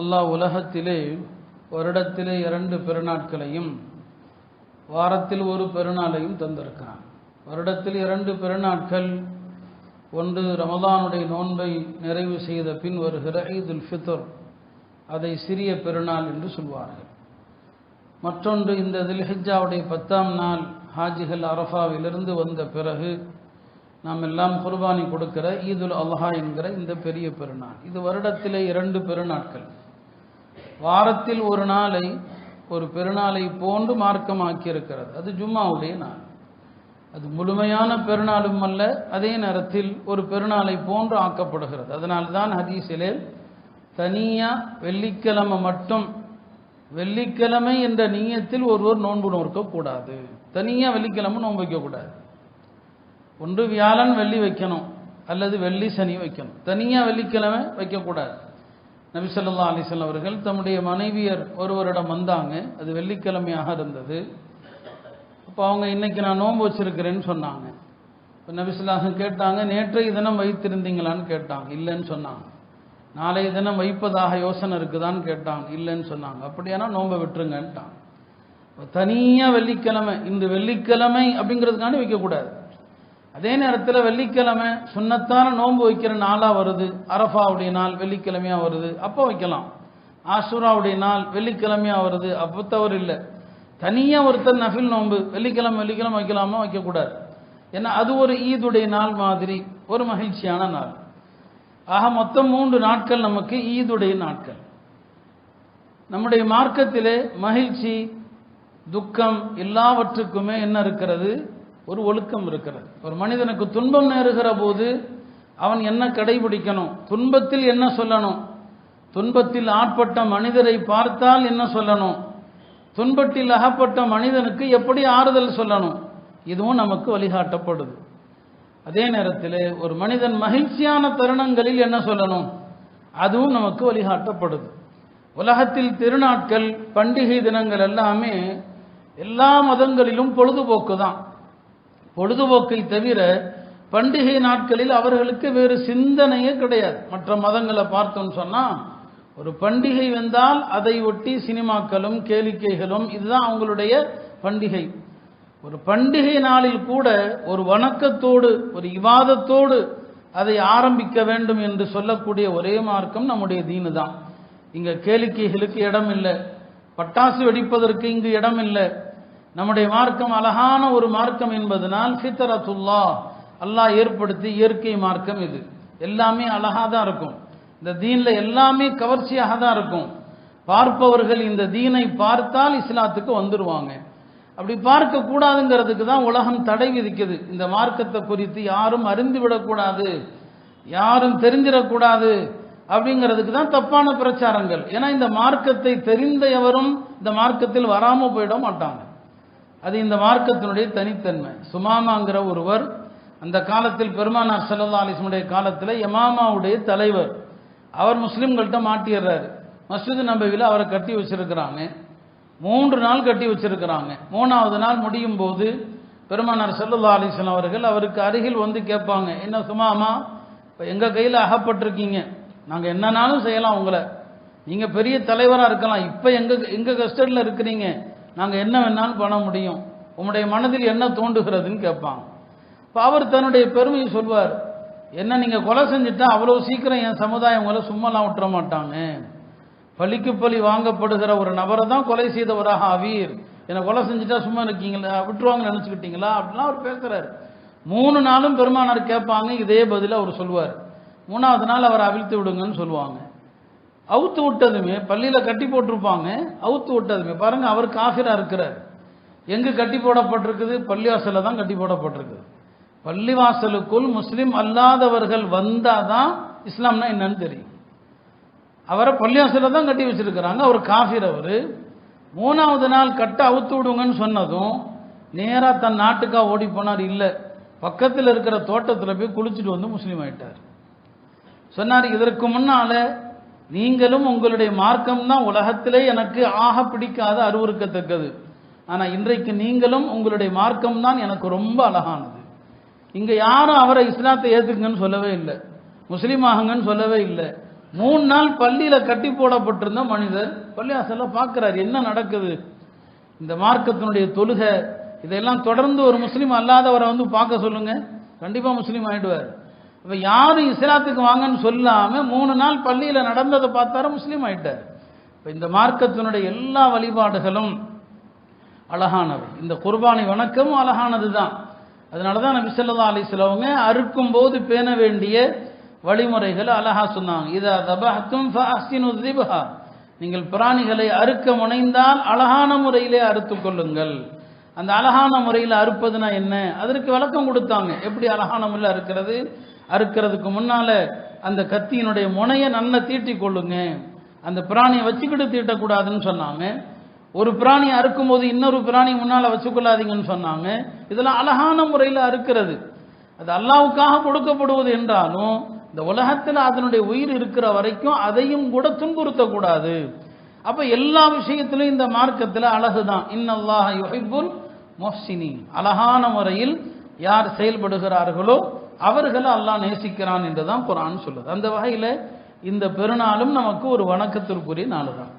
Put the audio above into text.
அல்லாஹ் உலகத்திலே வருடத்திலே இரண்டு பெருநாட்களையும் வாரத்தில் ஒரு பெருநாளையும் தந்திருக்கிறான். வருடத்தில் இரண்டு பெருநாட்கள் ஒன்று ரமதானுடைய நோன்பை நிறைவு செய்த பின் வருகிற ஈதுல் ஃபித்ர் அதை சிறிய பெருநாள் என்று சொல்வார்கள். மற்றொன்று இந்த தில்ஹிஜாவுடைய பத்தாம் நாள் ஹாஜிகள் அரஃபாவிலிருந்து வந்த பிறகு நாம் எல்லாம் குர்பானி கொடுக்கிற ஈதுல் அல்ஹா என்கிற இந்த பெரிய பெருநாள். இது வருடத்திலே இரண்டு பெருநாட்கள். வாரத்தில் ஒரு நாளை ஒரு பெருநாளை போன்று மார்க்கமாக்கியிருக்கிறது. அது ஜும்மாவுடைய நாள். அது முழுமையான பெருநாளும் அல்ல அதே நேரத்தில் ஒரு பெருநாளை போன்று ஆக்கப்படுகிறது. அதனால்தான் ஹதீஸிலே தனியா வெள்ளிக்கிழமை மட்டும் வெள்ளிக்கிழமை என்ற நீயத்தில் ஒருவர் நோன்பு நோக்கக்கூடாது தனியாக வெள்ளிக்கிழமை நோன்பு வைக்கக்கூடாது. ஒன்று வியாழன் வெள்ளி வைக்கணும் அல்லது வெள்ளி சனி வைக்கணும். தனியாக வெள்ளிக்கிழமை வைக்கக்கூடாது. நபிசல்லா அலிசல் அவர்கள் தம்முடைய மனைவியர் ஒருவரிடம் வந்தாங்க. அது வெள்ளிக்கிழமையாக இருந்தது. அப்போ அவங்க இன்னைக்கு நான் நோன்பு வச்சிருக்கிறேன்னு சொன்னாங்க. இப்போ நபிசுல்லாஹ் கேட்டாங்க நேற்றைய தினம் வைத்திருந்தீங்களான்னு கேட்டாங்க. இல்லைன்னு சொன்னாங்க. நாளைய தினம் வைப்பதாக யோசனை இருக்குதான்னு கேட்டாங்க. இல்லைன்னு சொன்னாங்க. அப்படியானா நோன்பை விட்டுருங்கன்ட்டாங்க. தனியாக வெள்ளிக்கிழமை இந்த வெள்ளிக்கிழமை அப்படிங்கிறதுக்காண்டி வைக்கக்கூடாது. அதே நேரத்தில் வெள்ளிக்கிழமை சுண்ணத்தான நோன்பு வைக்கிற நாளாக வருது. அரஃபாவுடைய நாள் வெள்ளிக்கிழமையாக வருது. அப்போ வைக்கலாம். ஆசுராவுடைய நாள் வெள்ளிக்கிழமையாக வருது. அப்போ தவறு இல்லை. தனியாக ஒருத்தர் நஃபில் நோன்பு வெள்ளிக்கிழமை வெள்ளிக்கிழமை வைக்கலாமா? வைக்கக்கூடாது. ஏன்னா அது ஒரு ஈதுடைய நாள் மாதிரி ஒரு மகிழ்ச்சியான நாள். ஆக மொத்தம் மூன்று நாட்கள் நமக்கு ஈதுடைய நாட்கள். நம்முடைய மார்க்கத்திலே மகிழ்ச்சி துக்கம் எல்லாவற்றுக்குமே என்ன இருக்கிறது? ஒரு ஒழுக்கம் இருக்கிறது. ஒரு மனிதனுக்கு துன்பம் நேருகிற போது அவன் என்ன கடைபிடிக்கணும்? துன்பத்தில் என்ன சொல்லணும்? துன்பத்தில் ஆட்பட்ட மனிதரை பார்த்தால் என்ன சொல்லணும்? துன்பத்தில் அகப்பட்ட மனிதனுக்கு எப்படி ஆறுதல் சொல்லணும்? இதுவும் நமக்கு வழிகாட்டப்படுது. அதே நேரத்தில் ஒரு மனிதன் மகிழ்ச்சியான தருணங்களில் என்ன சொல்லணும்? அதுவும் நமக்கு வழிகாட்டப்படுது. உலகத்தில் திருநாட்கள் பண்டிகை தினங்கள் எல்லாமே எல்லா மதங்களிலும் பொழுதுபோக்கு தான் பொழுதுபோக்கை தவிர பண்டிகை நாட்களில் அவர்களுக்கு வேறு சிந்தனையே கிடையாது. மற்ற மதங்களை பார்த்தோம்னு சொன்னால் ஒரு பண்டிகை வந்தால் அதை ஒட்டி சினிமாக்களும் கேளிக்கைகளும் இதுதான் அவங்களுடைய பண்டிகை. ஒரு பண்டிகை நாளில் கூட ஒரு வணக்கத்தோடு ஒரு இவாதத்தோடு அதை ஆரம்பிக்க வேண்டும் என்று சொல்லக்கூடிய ஒரே மார்க்கம் நம்முடைய தீனு தான். இங்கே கேளிக்கைகளுக்கு இடம் இல்லை பட்டாசு வெடிப்பதற்கு இங்கு இடம் இல்லை நம்முடைய மார்க்கம் அழகான ஒரு மார்க்கம் என்பதனால் ஃபித்தரத்துல்லா அல்லாஹ் ஏற்படுத்தி இயற்கை மார்க்கம் இது. எல்லாமே அழகாக தான் இருக்கும். இந்த தீனில் எல்லாமே கவர்ச்சியாக தான் இருக்கும். பார்ப்பவர்கள் இந்த தீனை பார்த்தால் இஸ்லாத்துக்கு வந்துடுவாங்க அப்படி பார்க்க கூடாதுங்கிறதுக்கு தான் உலகம் தடை விதிக்குது. இந்த மார்க்கத்தை குறித்து யாரும் அறிந்து விடக்கூடாது யாரும் தெரிஞ்சிடக்கூடாது அப்படிங்கிறதுக்கு தான் தப்பான பிரச்சாரங்கள். ஏன்னா இந்த மார்க்கத்தை தெரிந்த எவரும் இந்த மார்க்கத்தில் வராமல் போயிட மாட்டாங்க. அது இந்த மார்க்கத்தினுடைய தனித்தன்மை. சுமாமாங்கிற ஒருவர் அந்த காலத்தில் பெருமானார் சல்லா அலிஸ்மனுடைய காலத்தில் எமாமாவுடைய தலைவர். அவர் முஸ்லீம்கள்ட்ட மாட்டிடுறாரு. மஸ்ஜித் நம்பவியில் அவரை கட்டி வச்சிருக்கிறாங்க. மூன்று நாள் கட்டி வச்சிருக்கிறாங்க. மூணாவது நாள் முடியும் போது பெருமானார் சல்லா அலிஸ்லாம் அவர்கள் அவருக்கு அருகில் வந்து கேட்பாங்க என்ன சுமாமா இப்போ எங்கள் கையில் அகப்பட்டிருக்கீங்க? நாங்கள் என்னன்னாலும் செய்யலாம் உங்களை. நீங்கள் பெரிய தலைவராக இருக்கலாம். இப்போ எங்கள் எங்கள் கஸ்டடியில் இருக்கிறீங்க? நாங்கள் என்ன வேணாலும் பண்ண முடியும். உங்களுடைய மனதில் என்ன தோண்டுகிறதுன்னு கேட்பாங்க. இப்போ அவர் தன்னுடைய பெருமையை சொல்வார். என்ன நீங்கள் கொலை செஞ்சுட்டா அவ்வளோ சீக்கிரம் என் சமுதாயம் உங்களை சும்மாலாம் விட்டுற மாட்டாங்க. பழிக்கு பழி வாங்கப்படுகிற ஒரு நபரை தான் கொலை செய்தவராக ஆவீர். என்னை கொலை செஞ்சுட்டா சும்மா இருக்கீங்களா? விட்டுருவாங்கன்னு நினச்சிக்கிட்டீங்களா? அப்படிலாம் அவர் பேசுகிறார் மூணு நாளும் பெருமானார் கேட்பாங்க இதே பதில் அவர் சொல்லுவார் மூணாவது நாள் அவரை அவிழ்த்து விடுங்கன்னு சொல்லுவாங்க. அவுத்து விட்டதுமே பள்ளியில் கட்டி போட்டிருப்பாங்க அவுத்து விட்டதுமே. பாருங்க அவர் காஃபிரா இருக்கிறார். எங்கு கட்டி போடப்பட்டிருக்குது? பள்ளிவாசலில் தான் கட்டி போடப்பட்டிருக்குது. பள்ளிவாசலுக்குள் முஸ்லீம் அல்லாதவர்கள் வந்தால் தான் இஸ்லாம்னா என்னன்னு தெரியும். அவரை பள்ளிவாசலில் தான் கட்டி வச்சிருக்கிறாங்க. அவர் காஃபிர் அவர். மூணாவது நாள் கட்ட அவுத்து விடுங்கன்னு சொன்னதும் நேராக தன் நாட்டுக்காக ஓடி போனார். இல்லை பக்கத்தில் இருக்கிற தோட்டத்தில் போய் குளிச்சுட்டு வந்து முஸ்லீம் ஆயிட்டார். சொன்னார் இதற்கு முன்னால் நீங்களும் உங்களுடைய மார்க்கம் தான் உலகத்திலே எனக்கு ஆக பிடிக்காத அறிவுறுக்கத்தக்கது. ஆனால் இன்றைக்கு நீங்களும் உங்களுடைய மார்க்கம் தான் எனக்கு ரொம்ப அழகானது. இங்கே யாரும் அவரை இஸ்லாத்தை ஏற்றுக்குங்கன்னு சொல்லவே இல்லை. முஸ்லீம் ஆகுங்கன்னு சொல்லவே இல்லை. மூணு நாள் பள்ளியில் கட்டி போடப்பட்டிருந்த மனிதர் பள்ளியாசல்ல பார்க்குறாரு என்ன நடக்குது? இந்த மார்க்கத்தினுடைய தொழுகை இதெல்லாம் தொடர்ந்து ஒரு முஸ்லீம் அல்லாதவரை வந்து பார்க்க சொல்லுங்க. கண்டிப்பாக முஸ்லீம் ஆயிடுவார். இப்போ யாரும் இஸ்லாத்துக்கு வாங்கன்னு சொல்லாமல் மூணு நாள் பள்ளியில் நடந்ததை பார்த்தாரு முஸ்லீம் ஆயிட்டார். இப்போ இந்த மார்க்கத்தினுடைய எல்லா வழிபாடுகளும் அழகானவை. இந்த குர்பானி வணக்கமும் அழகானது தான் அதனால தான் நபி ஸல்லல்லாஹு அலி சொல்லவங்க அறுக்கும் போது பேண வேண்டிய வழிமுறைகளை அழகா சொன்னாங்க. இதா தபஹத்தும் நீங்கள் பிராணிகளை அறுக்க முனைந்தால் அழகான முறையிலே அறுத்துக் கொள்ளுங்கள். அந்த அழகான முறையில் அறுப்பதுனா என்ன? அதற்கு விளக்கம் கொடுத்தாங்க. எப்படி அழகான முறையில் அறுக்கிறது? அறுக்கிறதுக்கு முன்னால் அந்த கத்தியினுடைய முனையை நல்லா தீட்டி கொள்ளுங்க. அந்த பிராணியை வச்சுக்கிட்டு தீட்டக்கூடாதுன்னு சொன்னாங்க. ஒரு பிராணி அறுக்கும்போது இன்னொரு பிராணி முன்னால் வச்சுக்கொள்ளாதீங்கன்னு சொன்னாங்க. இதெல்லாம் அழகான முறையில் அறுக்கிறது. அது அல்லாவுக்காக கொடுக்கப்படுவது என்றாலும் இந்த உலகத்தில் அதனுடைய உயிர் இருக்கிற வரைக்கும் அதையும் கூட துன்புறுத்தக்கூடாது. அப்போ எல்லா விஷயத்திலும் இந்த மார்க்கத்தில் அழகு தான் இன்னல்லாஹ யுஹிபுல் மொஹ்சினி அழகான முறையில் யார் செயல்படுகிறார்களோ அவர்களை அல்லாஹ் நேசிக்கிறான் என்று தான் குரான் சொல்லுது. அந்த வகையில் இந்த பெருநாளும் நமக்கு ஒரு வணக்கத்திற்குரிய நாள் தான்